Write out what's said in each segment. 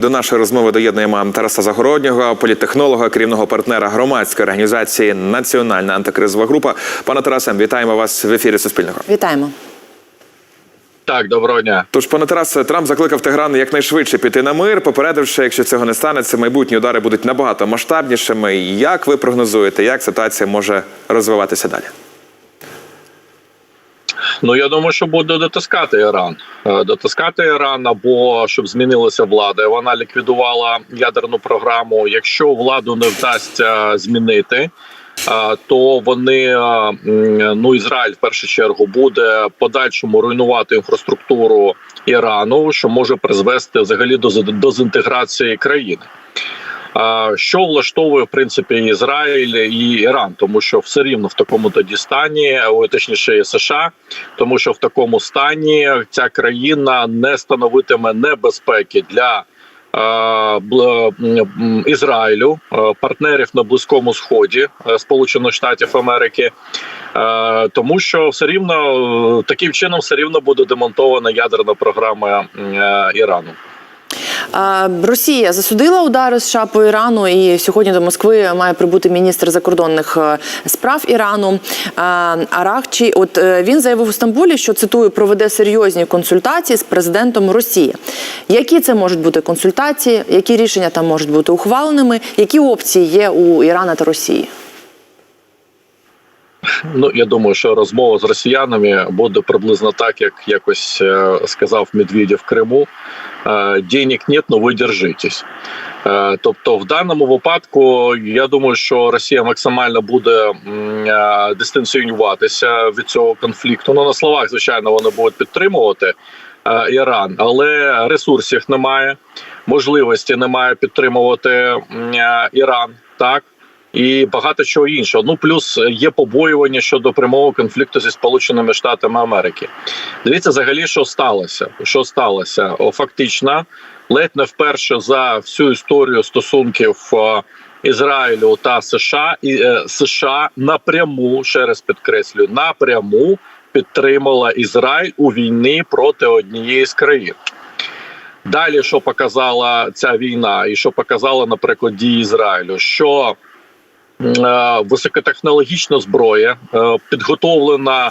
До нашої розмови доєднуємо Тараса Загороднього, політтехнолога, керівного партнера громадської організації Національна антикризова група. Пане Тарасе, вітаємо вас в ефірі Суспільного. Вітаємо. Так, доброго дня. Тож, пане Тарасе, Трамп закликав Тегран якнайшвидше піти на мир, попередивши, якщо цього не станеться, майбутні удари будуть набагато масштабнішими. Як ви прогнозуєте, як ситуація може розвиватися далі? Ну я думаю, що буде дотискати Іран. Е, Дотискати Іран або щоб змінилася влада. Вона ліквідувала ядерну програму. Якщо владу не вдасться змінити, е, то вони е, ну Ізраїль в першу чергу буде подальшому руйнувати інфраструктуру Ірану, що може призвести взагалі до дезінтеграції країни. Що влаштовує в принципі Ізраїль і Іран, тому що все рівно в такому тоді стані, точніше США, тому що в такому стані ця країна не становитиме небезпеки для Ізраїлю, партнерів на близькому сході е, Сполучених Штатів Америки, е, тому що все рівно е, таким чином все рівно буде демонтована ядерна програма Ірану. А, Росія засудила удари США по Ірану, і сьогодні до Москви має прибути міністр закордонних е, справ Ірану Арахчі. От е, він заявив у Стамбулі, що цитую, проведе серйозні консультації з президентом Росії. Які це можуть бути консультації? Які рішення там можуть бути ухваленими? Які опції є у Ірана та Росії? Ну я думаю, що розмова з росіянами буде приблизно так, як якось е, сказав Медведєв в Криму. Е, Денег нет, но ви держитесь. Е, Тобто, в даному випадку, я думаю, що Росія максимально буде дистанціюватися від цього конфлікту. Ну на словах, звичайно, вони будуть підтримувати Іран, але ресурсів немає, можливості немає підтримувати Іран. Так і багато чого іншого. Ну плюс є побоювання щодо прямого конфлікту зі Сполученими Штатами Америки. Дивіться, взагалі, що сталося. Що сталося? Фактично, ледь не вперше за всю історію стосунків е, Ізраїлю та США і е, США напряму ще раз підкреслюю, напряму підтримала Ізраїль у війні проти однієї з країн. Далі, що показала ця війна, і що показала, наприклад, дії Ізраїлю, що е, високотехнологічна зброя, е, підготовлена е,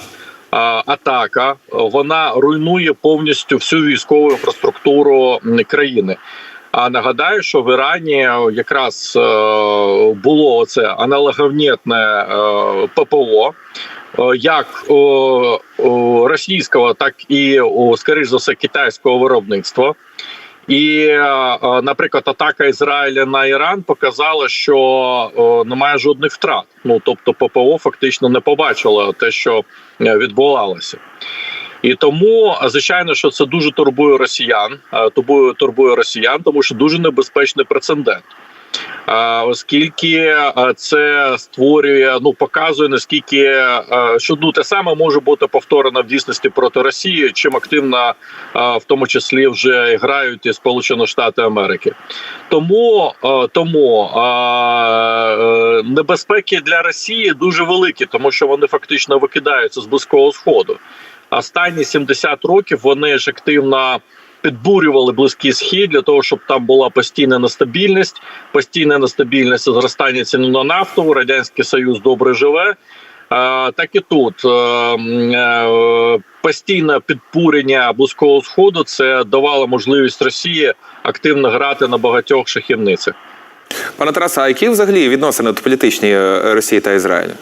атака, вона руйнує повністю всю військову інфраструктуру країни. А нагадаю, що в Ірані якраз е, було це аналоговнітне ППО. Як російського, так і скоріш за все китайського виробництва. І, е, е, наприклад, атака Ізраїля на Іран показала, що е, немає жодних втрат. Ну тобто, ППО фактично не побачило те, що відбувалося. І тому, звичайно, що це дуже турбує росіян. Турбує турбує росіян, тому що дуже небезпечний прецедент. Оскільки це створює, ну показує наскільки що ну те саме може бути повторено в дійсності проти Росії, чим активно в тому числі вже грають і Сполучені Штати Америки. Тому тому е, небезпеки для Росії дуже великі, тому що вони фактично викидаються з близького сходу. Останні 70 років вони ж активно підбурювали близький схід для того, щоб там була постійна нестабільність, постійна нестабільність зростання ціни на нафту. Радянський Союз добре живе. Так і тут Е, е, постійне підбурення близького сходу це давало можливість Росії активно грати на багатьох шахівницях. Пане Тарасе, а які взагалі відносини політичні е, Росії та Ізраїлю?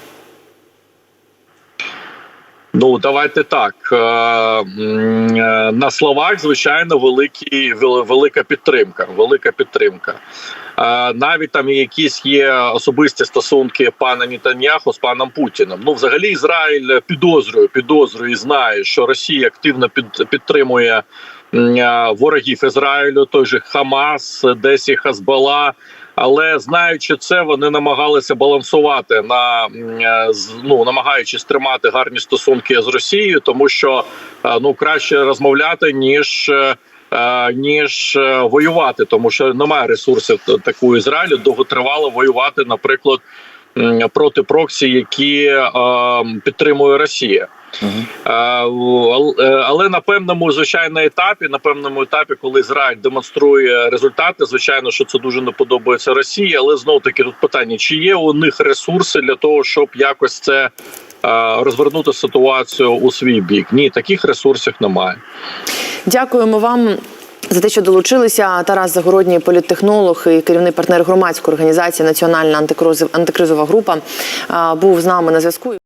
Ну давайте так Е, е, на словах, звичайно, великі велика підтримка. Велика підтримка. Е, Навіть там якісь є особисті стосунки пана Нітаньяху з паном Путіним. Ну, взагалі, Ізраїль підозрює, підозрює і знає, що Росія активно під, підтримує ворогів Ізраїлю, той же Хамас, десь Хазбала. Але знаючи це, вони намагалися балансувати на ну намагаючись тримати гарні стосунки з Росією, тому що ну краще розмовляти ніж. е, Ніж е, воювати, тому що немає ресурсів т- такого Ізраїлю довготривало воювати, наприклад, проти проксі, які е, підтримує Росія. Е, Але на певному звичайно етапі, на певному етапі, коли Ізраїль демонструє результати, звичайно, що це дуже не подобається Росії. Але знов таки тут питання: чи є у них ресурси для того, щоб якось це розвернути ситуацію у свій бік? Ні, таких ресурсів немає. Дякуємо вам. За те, що долучилися, Тарас Загородній, політтехнолог і керівний партнер громадської організації Національна антикризова група, був з нами на зв'язку.